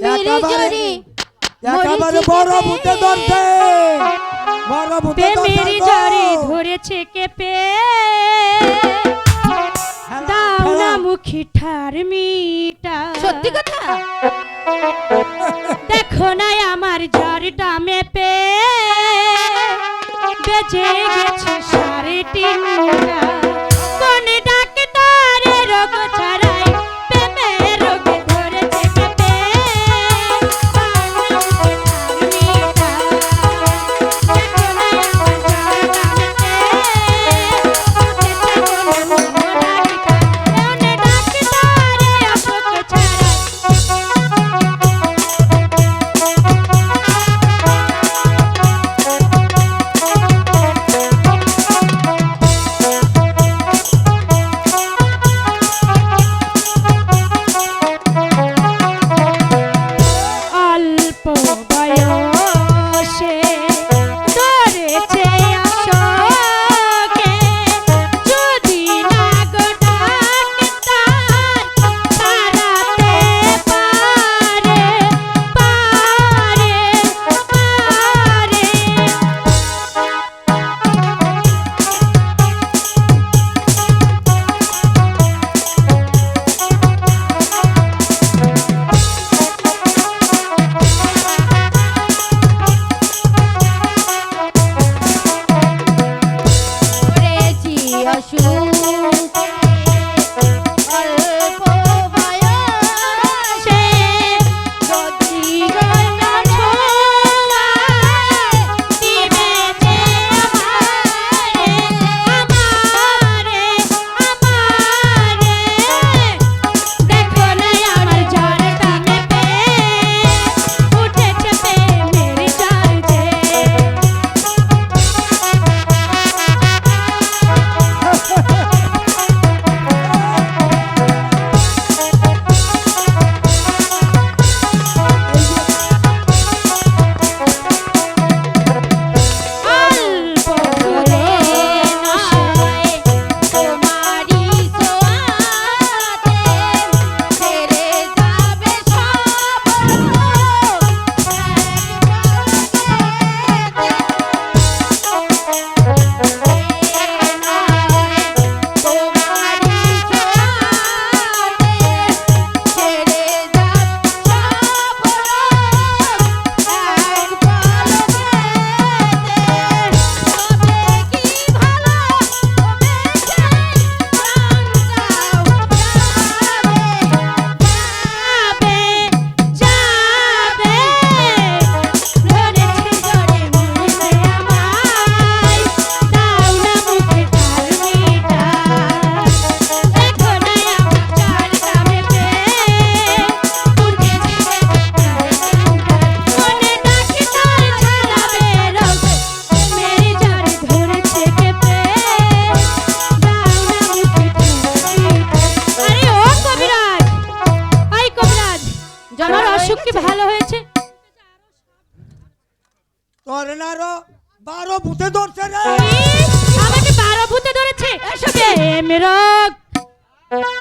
বিড়ি জড়ি ধরেছে। দাও না মুখি ঠার মিটা। সত্যি কথা? দেখো না আমার জারটা মেপে। বেজে গেছে সাড়ে তিনটা। জমার অসুখ কি ভালো হয়েছে। বারো ভূতে ধরছে রে। আমাকে বারো ভূতে ধরেছে। এসবে